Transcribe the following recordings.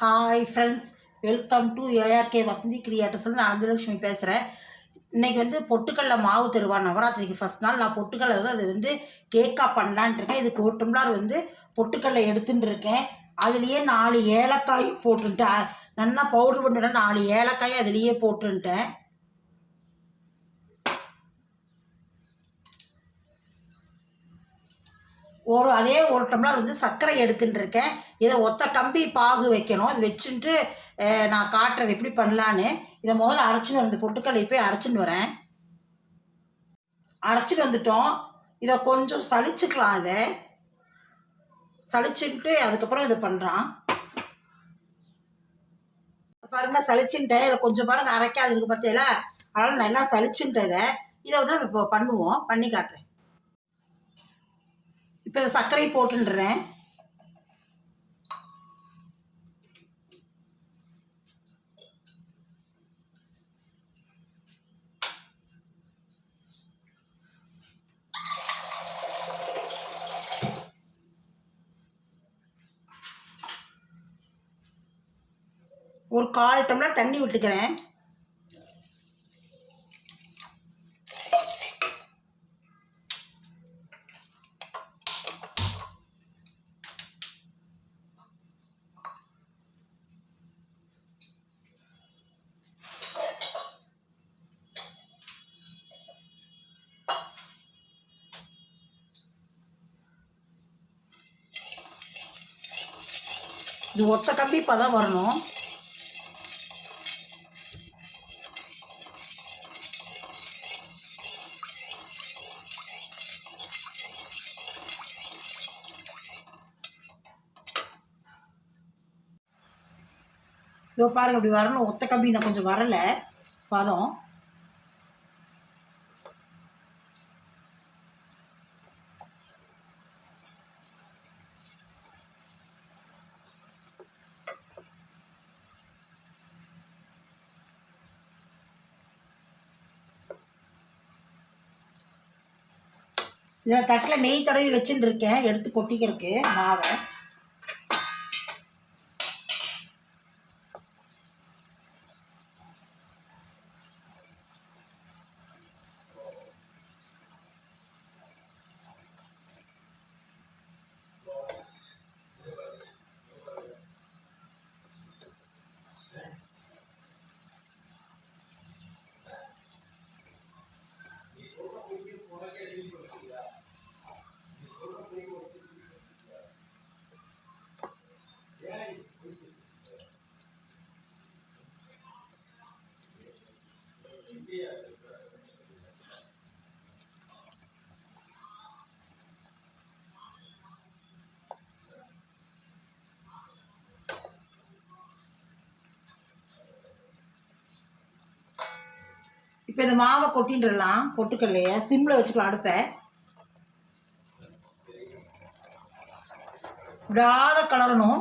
Hi friends welcome to ARK Vasanthi கிரியேட்டர்ஸ்னு நான் அந்தலட்சுமி பேசுகிறேன் இன்றைக்கி வந்து பொட்டுக்கடல மாவு தருவா நவராத்திரிக்கு ஃபஸ்ட் நாள். நான் பொட்டுக்கடலை வந்து அது வந்து கேக்காக பண்ணலான்ட்டு இருக்கேன். இதுக்கு ஒரு டம்ளார் வந்து பொட்டுக்கடலை எடுத்துட்டு இருக்கேன். அதுலேயே நாலு ஏலக்காயும் போட்டுன்ட்டேன் நல்லா பவுடர் பண்ணுறேன் நாலு ஏலக்காயும் அதுலேயே போட்டுன்ட்டேன் ஒரு அதே ஒரு டம்ளர் வந்து சர்க்கரை எடுத்துட்டு இருக்கேன் இதை ஒத்த கம்பி பாகு வைக்கணும். அது வச்சுட்டு நான் காட்டுறது எப்படி பண்ணலான்னு இதை முதல்ல அரைச்சின்னு வந்து பொட்டுக்கடலை போய் அரைச்சின்னு வரேன். அரைச்சிட்டு வந்துட்டோம். இதை கொஞ்சம் சளிச்சுக்கலாம் அதை சளிச்சுட்டு அதுக்கப்புறம் இதை பண்ணுறான் பாருங்க சளிச்சுட்டேன் இதை கொஞ்சம் பாருங்க அரைக்காதுக்கு பார்த்தீங்களா அதனால் நல்லா சளிச்சுட்டதை இதை வந்து நம்ம இப்போ பண்ணுவோம். பண்ணி காட்டுறேன். இப்போ இதை சர்க்கரை போட்டுன்றேன். ஒரு கால் டம்ளர் தண்ணி விட்டுக்கிறேன். இது ஒத்த கம்பி பதம் வரணும். இதோ பாருங்க இப்படி வரணும். ஒத்த கம்பி நான் கொஞ்சம் வரலை. பதம். இதை தட்டில் நெய் தடவி வச்சுட்டு இருக்கேன். எடுத்து கொட்டிக்கிறதுக்கு மாவை. இப்போ இந்த மாவை கொட்டின்றலாம் பொட்டுக்கல்லையே சிம்மில் வச்சுக்கலாம் அடுப்பை. விடாத கலரணும்.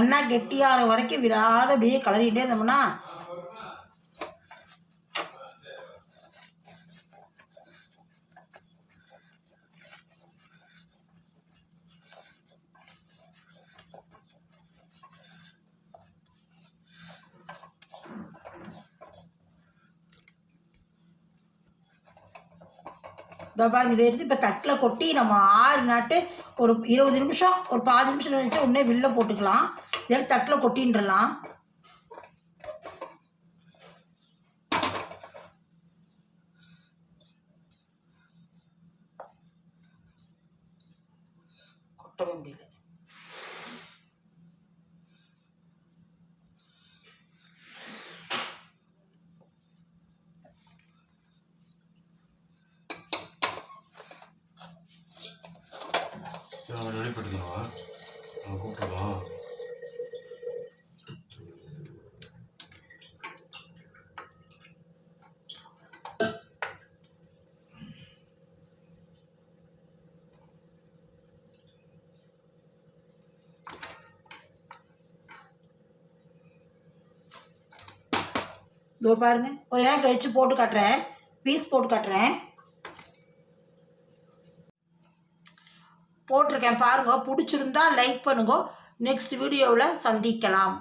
நல்லா கெட்டியாகிற வரைக்கும் விடாத அப்படியே கலரிக்கிட்டே இருந்தோம்னா பாருங்க இதை எடுத்து இப்போ தட்டில் கொட்டி நம்ம ஆறு நாட்டு ஒரு இருபது நிமிஷம் ஒரு பாதி நிமிஷம் நினச்சி உடனே வெளில போட்டுக்கலாம். எடுத்து தட்டில் கொட்டின்றலாம்? கொட்டவே முடியல. ரெடி பண்ணிக்கலாமா? கூப்பிட்டுருக்கோம் இதோ பாருங்க. கொஞ்ச நேரம் கழித்து போட்டு காட்டுறேன். பீஸ் போட்டு காட்டுறேன். போட்டிருக்கேன் பாருங்க. பிடிச்சிருந்தா லைக் பண்ணுங்க. நெக்ஸ்ட் வீடியோவில் சந்திக்கலாம்.